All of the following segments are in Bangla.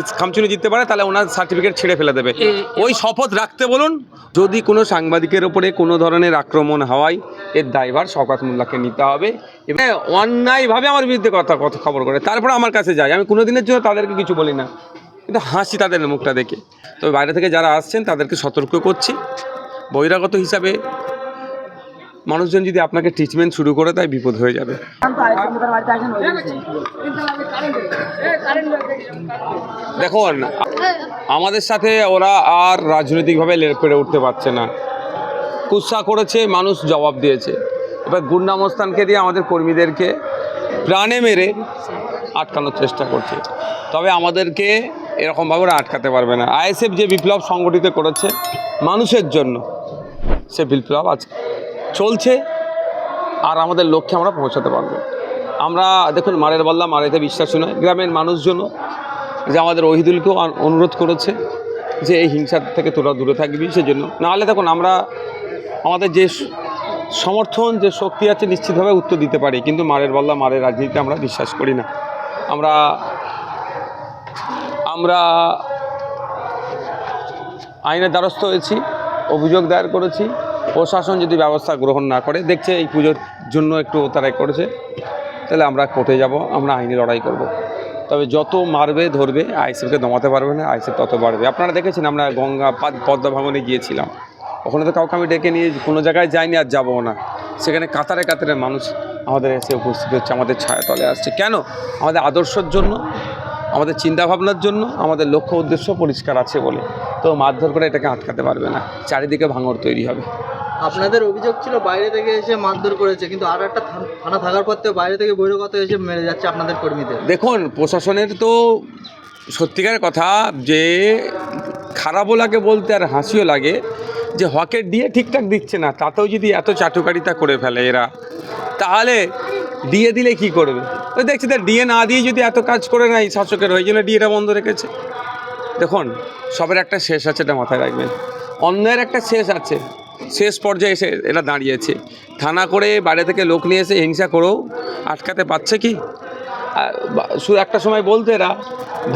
খামচুনি জিততে পারে তাহলে ওনার সার্টিফিকেট ছেড়ে ফেলে দেবে। ওই শপথ রাখতে বলুন যদি কোনো সাংবাদিকের ওপরে কোনো ধরনের আক্রমণ হওয়ায় এর দায়ভার শওকাত মোল্লাকে নিতে হবে। এবং অন্যায়ভাবে আমার বিরুদ্ধে কথা কথা খবর করে। তারপরে আমার কাছে যায় আমি কোনো দিনের জন্য তাদেরকে কিছু বলি না। কিন্তু হাসি তাদের মুখটা দেখে। তবে বাইরে থেকে যারা আসছেন তাদেরকে সতর্ক করছি। বহিরাগত হিসাবে মানুষজন যদি আপনাকে ট্রিটমেন্ট শুরু করে তাই বিপদ হয়ে যাবে। দেখুন আমাদের সাথে ওরা আর রাজনৈতিকভাবে পেরে উঠতে পারছে না। কুৎসা করেছে, মানুষ জবাব দিয়েছে। এবার গুন্ডামস্তানকে দিয়ে আমাদের কর্মীদেরকে প্রাণে মেরে আটকানোর চেষ্টা করছে। তবে আমাদেরকে এরকমভাবে ওরা আটকাতে পারবে না। আইএসএফ যে বিপ্লব সংগঠিত করেছে মানুষের জন্য, সে বিপ্লব আজ চলছে আর আমাদের লক্ষ্যে আমরা পৌঁছাতে পারব। আমরা দেখুন, মারের বল্লা মারেতে বিশ্বাসী নয়, গ্রামের মানুষজনও যে আমাদের ওহিদুলকেও অনুরোধ করেছে যে এই হিংসার থেকে তোরা দূরে থাকবি সেজন্য। নাহলে দেখুন, আমরা আমাদের যে সমর্থন, যে শক্তি আছে নিশ্চিতভাবে উত্তর দিতে পারি, কিন্তু মারের বল্লা মারের রাজনীতিতে আমরা বিশ্বাস করি না। আমরা আমরা আইনের দ্বারস্থ হয়েছি, অভিযোগ দায়ের করেছি প্রশাসন যদি ব্যবস্থা গ্রহণ না করে, দেখছে এই পুজোর জন্য একটু তারাই করেছে, তাহলে আমরা কোর্টে যাব, আমরা আইনি লড়াই করব। তবে যত মারবে, ধরবে আইসিএফকে দমাতে পারবে না আইসিএফ তত বাড়বে। আপনারা দেখেছেন, আমরা গঙ্গা পাদ পদ্মা ভবনে গিয়েছিলাম। ওখানে তো কাউকে আমি ডেকে নিয়ে কোনো জায়গায় যাইনি আর যাব না। সেখানে কাতারে কাতারে মানুষ আমাদের এসে উপস্থিত হচ্ছে, আমাদের ছায়াতলে আসছে। কেন? আমাদের আদর্শের জন্য আমাদের চিন্তাভাবনার জন্য আমাদের লক্ষ্য উদ্দেশ্য পরিষ্কার আছে বলে। তো মারধর করে এটাকে আটকাতে পারবে না। চারিদিকে ভাঙর তৈরি হবে। আপনাদের অভিযোগ ছিল বাইরে থেকে এসে মারধর করেছে কিন্তু আর একটা থান- থানা থাকার পর থেকে বাইরে থেকে বহিরাগত এসে মেরে যাচ্ছে আপনাদের কর্মীদের। দেখুন প্রশাসনের তো সত্যিকার কথা যে খারাপও লাগে বলতে আর হাসিও লাগে যে হকের দিয়ে ঠিকঠাক দিচ্ছে না তাতেও যদি এত চাটুকারিতা করে ফেলে এরা তাহলে দিয়ে দিলে কি করবে? ওই দেখছি তার ডিএ না দিয়ে যদি এত কাজ করে নাই শাসকের, ওই জন্য ডিএটা বন্ধ রেখেছে। দেখুন, সবের একটা শেষ আছে এটা মাথায় রাখবেন। অন্যের একটা শেষ আছে। শেষ পর্যায়ে এসে এরা দাঁড়িয়েছে। থানা করে বাইরে থেকে লোক নিয়ে এসে হিংসা করেও আটকাতে পারছে কি? শুধু একটা সময় বলতো এরা,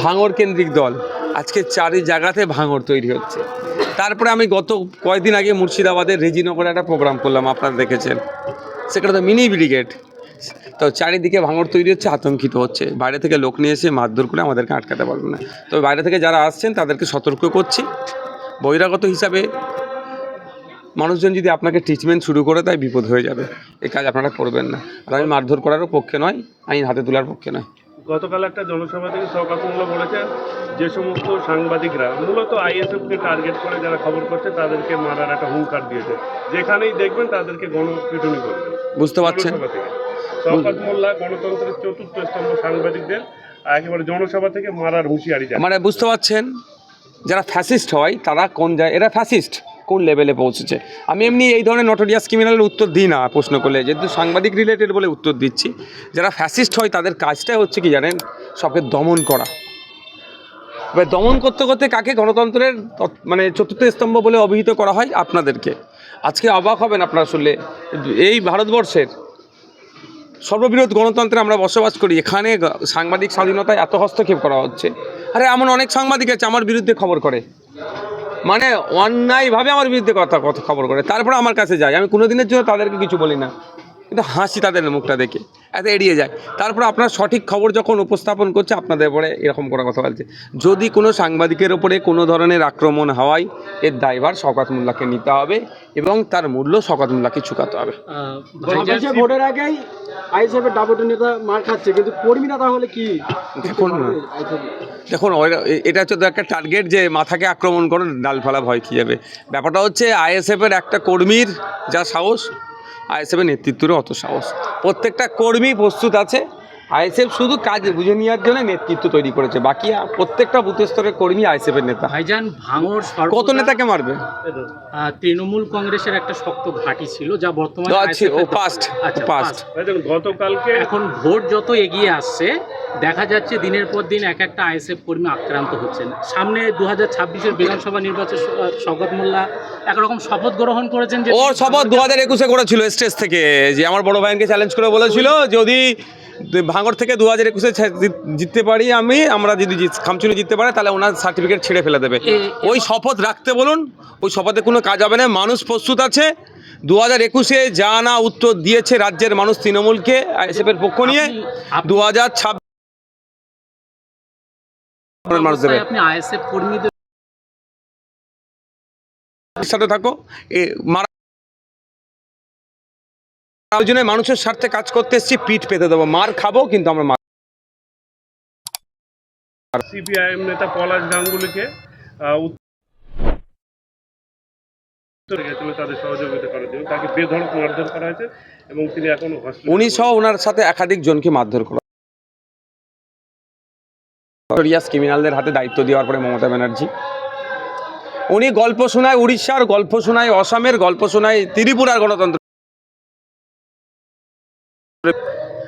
ভাঙর কেন্দ্রিক দল। আজকে চারি জায়গাতে ভাঙর তৈরি হচ্ছে। তারপরে আমি গত কয়েকদিন আগে মুর্শিদাবাদের রেজিনগরে একটা প্রোগ্রাম করলাম, আপনারা দেখেছেন। সেখানে তো মিনি ব্রিগেড। তো চারিদিকে ভাঙর তৈরি হচ্ছে আতঙ্কিত হচ্ছে। বাইরে থেকে লোক নিয়ে এসে মারধর করে আমাদেরকে আটকাতে পারবে না। তবে বাইরে থেকে যারা আসছেন তাদেরকে সতর্ক করছি। বহিরাগত হিসাবে মানুষজন যদি আপনাকে ট্রিটমেন্ট শুরু করে তাই বিপদ হয়ে যাবে। এই কাজ আপনারা করবেন না। আর আমি মারধর করারও পক্ষে নয় আইন হাতে তোলার পক্ষে নয়। গতকাল একটা জনসভা থেকে শওকাতুল্লাহ বলেছেন যে সমস্ত সাংবাদিকরা মূলত আইএসএফকে টার্গেট করে যারা খবর করছে তাদেরকে মারার একটা হুঙ্কার দিয়েছে। যেখানেই দেখবেন তাদেরকে গণপিটুনি করবেন বুঝতে পারছেন। শওকাত মোল্লা গণতন্ত্রের চতুর্থ স্তম্ভ সাংবাদিকদের, একেবারে জনসভা থেকে মারার হুঁশিয়ারি মানে বুঝতে পারছেন? যারা ফ্যাসিস্ট হয়, তারা কোন যায় এরা ফ্যাসিস্ট কোন লেভেলে পৌঁছেছে? আমি এমনি এই ধরনের নটোরিয়াস ক্রিমিনালের উত্তর দিই না প্রশ্ন করলে, যেহেতু সাংবাদিক রিলেটেড বলে উত্তর দিচ্ছি। যারা ফ্যাসিস্ট হয়, তাদের কাজটাই হচ্ছে কি জানেন? সবকে দমন করা। এবার দমন করতে করতে কাকে গণতন্ত্রের মানে চতুর্থ স্তম্ভ বলে অভিহিত করা হয়? আপনাদেরকে। আজকে অবাক হবেন আপনারা শুনলে। এই ভারতবর্ষের সর্ববৃহৎ গণতন্ত্রে আমরা বসবাস করি, এখানে সাংবাদিক স্বাধীনতায় এত হস্তক্ষেপ করা হচ্ছে। আরে, এমন অনেক সাংবাদিক আছে আমার বিরুদ্ধে খবর করে। মানে অন্যায়ভাবে আমার বিরুদ্ধে কথা কথা খবর করে। তারপরে আমার কাছে যায়। আমি কোনো দিনের জন্য তাদেরকে কিছু বলি না। কিন্তু হাসি তাদের মুখটা দেখে এত এড়িয়ে যায়। তারপরে আপনার সঠিক খবর যখন উপস্থাপন করছে আপনাদের পরে এরকম করে কথা বলছে। যদি কোনো সাংবাদিকের ওপরে কোনো ধরনের আক্রমণ হওয়ায় এর দায়ভার শওকাত মোল্লাকে নিতে হবে এবং তার মূল্য শওকাত মোল্লাকে চুকাতে হবে। ভোটের আগেই আইএসএফের ডাবট নেতা মার খাচ্ছে কিন্তু কর্মীরা তাহলে কি দেখুন দেখুন এটা হচ্ছে তো একটা টার্গেট যে মাথাকে আক্রমণ করে ডালফালা ভয় কী যাবে ব্যাপারটা হচ্ছে আইএসএফের একটা কর্মীর যা সাহস আইএসএফের নেতৃত্বেরও অত সাহস। প্রত্যেকটা কর্মী প্রস্তুত আছে। আইএসএফ শুধু কাজ বুঝে নেওয়ার জন্য নেতৃত্ব তৈরি করেছে বাকি প্রত্যেকটা বুথ স্তরের কর্মী আইএসএফের নেতা। ভাইজান ভাঙর কত নেতাকে মারবে? তৃণমূল কংগ্রেসের একটা শক্ত ঘাঁটি ছিল যা বর্তমানে ও, এর past, আচ্ছা, past। ভাইজান গতকালকে এখন ভোট যত এগিয়ে আসছে দেখা যাচ্ছে দিনের পর দিন এক একটা আইএসএফ কর্মী আক্রান্ত হচ্ছেন। সামনে দু হাজার ছাব্বিশের বিধানসভা নির্বাচন শওকত মোল্লা একরকম শপথ গ্রহণ করেছেন যে ওর শপথ দু হাজার একুশে করেছিল স্টেজ থেকে যে আমার বড় ভাইকে চ্যালেঞ্জ করে বলেছিল যদি ভাঙর থেকে দু হাজার একুশে জিততে পারি আমি আমরা যদি খামচুনি জিততে পারে তাহলে ওনার সার্টিফিকেট ছেড়ে ফেলে দেবে। ওই শপথ রাখতে বলুন ওই শপথে কোনো কাজ হবে না মানুষ প্রস্তুত আছে। দু হাজার একুশে যা না উত্তর দিয়েছে রাজ্যের মানুষ তৃণমূলকে আইএসএফের পক্ষ নিয়ে দু হাজার ছাব্বিশ মানুষ দেবে। আপনি আইএসএফ কর্মীদের সাথে থাকো। এ মারা ওই মানুষের স্বার্থে কাজ করতে এসেছি পিঠ পেতে দেবো। মার খাব কিন্তু আমরা মার সিপিআইএম নেতা পলাশ গাঙ্গুলিকে আহ, উত্তর গেছিল তাদের সহযোগিতা করার জন্য। তাকে বেধড়ক মারধর করা হয়েছে এবং তিনি এখন উনি সহ ওনার সাথে একাধিক জনকে মারধর করা রিয়াস ক্রিমিনালদের হাতে দায়িত্ব দেওয়ার পরে মমতা ব্যানার্জি। উনি গল্প শোনায় উড়িষ্যার গল্প শোনায় অসমের গল্প শোনায় ত্রিপুরার গণতন্ত্র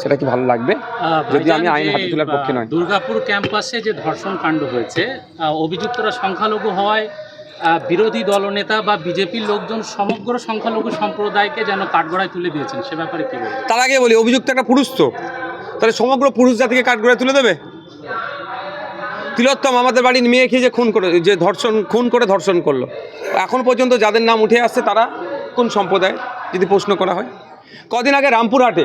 সেটা কি ভালো লাগবে? যদি আমি আইন হাতে তোলার পক্ষে নয়। দুর্গাপুর ক্যাম্পাসে যে ধর্ষণ কাণ্ড হয়েছে অভিযুক্তরা সংখ্যালঘু হওয়ায় বিরোধী দলনেতা বা বিজেপির লোকজন সমগ্র সংখ্যালঘু সম্প্রদায়কে যেন কাঠগড়ায় তুলে দিয়েছেন সে ব্যাপারে কি বলবেন? তার আগে বলি অভিযুক্ত একটা পুরুষ তো। তাহলে সমগ্র পুরুষ জাতিকে কাঠগড়ায় তুলে দেবে? তিলোত্তম আমাদের বাড়ির মেয়েকে যে খুন করে যে ধর্ষণ খুন করে ধর্ষণ করল। এখন পর্যন্ত যাদের নাম উঠে আসছে তারা কোন সম্প্রদায় যদি প্রশ্ন করা হয়? কদিন আগে রামপুরহাটে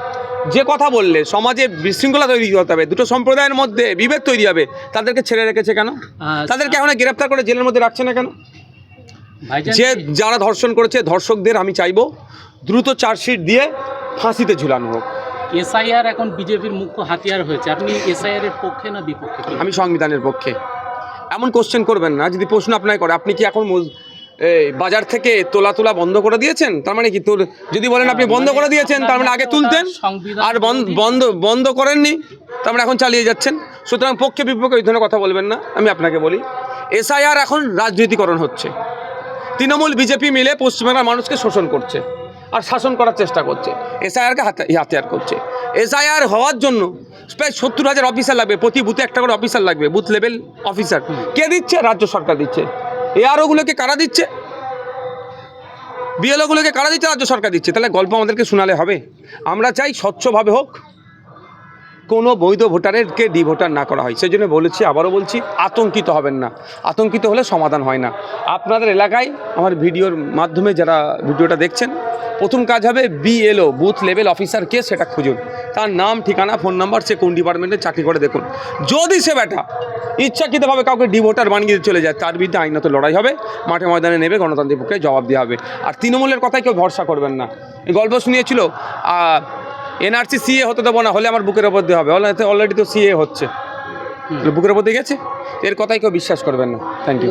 যে কথা বললে সমাজে বিশৃঙ্খলা তৈরি হতে হবে দুটো সম্প্রদায়ের মধ্যে বিভেদ তৈরি হবে তাদেরকে ছেড়ে রেখেছে কেন? তাদেরকে এখন গ্রেপ্তার করে জেলের মধ্যে রাখছে না কেন? যে যারা ধর্ষণ করেছে ধর্ষকদের আমি চাইব দ্রুত চার্জশিট দিয়ে ফাঁসিতে ঝুলানো হোক। এসআইআর এখন বিজেপির মুখ্য হাতিয়ার হয়েছে। আপনি এসআইআর এর পক্ষে না বিপক্ষে? আমি সংবিধানের পক্ষে। এমন কোশ্চেন করবেন না যদি প্রশ্ন আপনাকে করে আপনি কি এখন বাজার থেকে তোলা তোলা বন্ধ করে দিয়েছেন? তার মানে কি তোর যদি বলেন আপনি বন্ধ করে দিয়েছেন, তার মানে আগে তুলতেন আর বন্ধ বন্ধ করেননি, তার মানে এখন চালিয়ে যাচ্ছেন। সুতরাং পক্ষে বিপক্ষে ওই ধরনের কথা বলবেন না, আমি আপনাকে বলি। এসআইআর এখন রাজনীতিকরণ হচ্ছে। তৃণমূল, বিজেপি মিলে পশ্চিমবাংলার মানুষকে শোষণ করছে আর শাসন করার চেষ্টা করছে। এসআইআরকে হাতিয়ার করছে। এসআইআর হওয়ার জন্য প্রায় সত্তর হাজার অফিসার লাগবে, প্রতি বুথে একটা করে অফিসার লাগবে বুথ লেভেল অফিসার কে দিচ্ছে? রাজ্য সরকার দিচ্ছে। এআরওগুলোকে কারা দিচ্ছে? বিএলওগুলোকে কারা দিচ্ছে? রাজ্য সরকার দিচ্ছে। তাহলে গল্প আমাদেরকে শোনালে হবে। আমরা চাই স্বচ্ছভাবে হোক, কোনো বৈধ ভোটারেরকে ডি ভোটার না করা হয়। সেই জন্য বলেছি, আবারও বলছি, আতঙ্কিত হবেন না। আতঙ্কিত হলে সমাধান হয় না। আপনাদের এলাকায় আমার ভিডিওর মাধ্যমে যারা ভিডিওটা দেখছেন প্রথম কাজ হবে বিএলও বুথ লেভেল অফিসার কে সেটা খুঁজুন। তার নাম ঠিকানা ফোন নাম্বার সে কোন ডিপার্টমেন্টে চাকরি করে দেখুন। যদি সে ব্যাটা ইচ্ছাকৃতভাবে কাউকে ডি ভোটার বানিয়ে দিয়ে চলে যায় তার বিরুদ্ধে আইনত লড়াই হবে মাঠে ময়দানে নেবে গণতান্ত্রিক পক্ষে জবাব দেওয়া হবে। আর তৃণমূলের কথায় কেউ ভরসা করবেন না। এই গল্প শুনিয়েছিল এনআরসি সিএ হতে দেবো না হলে আমার বুকের ওপর দিয়ে হবে। অলরেডি তো সিএ হচ্ছে। বুকের ওপর দিয়ে গেছে? এর কথাই কেউ বিশ্বাস করবেন না। Thank you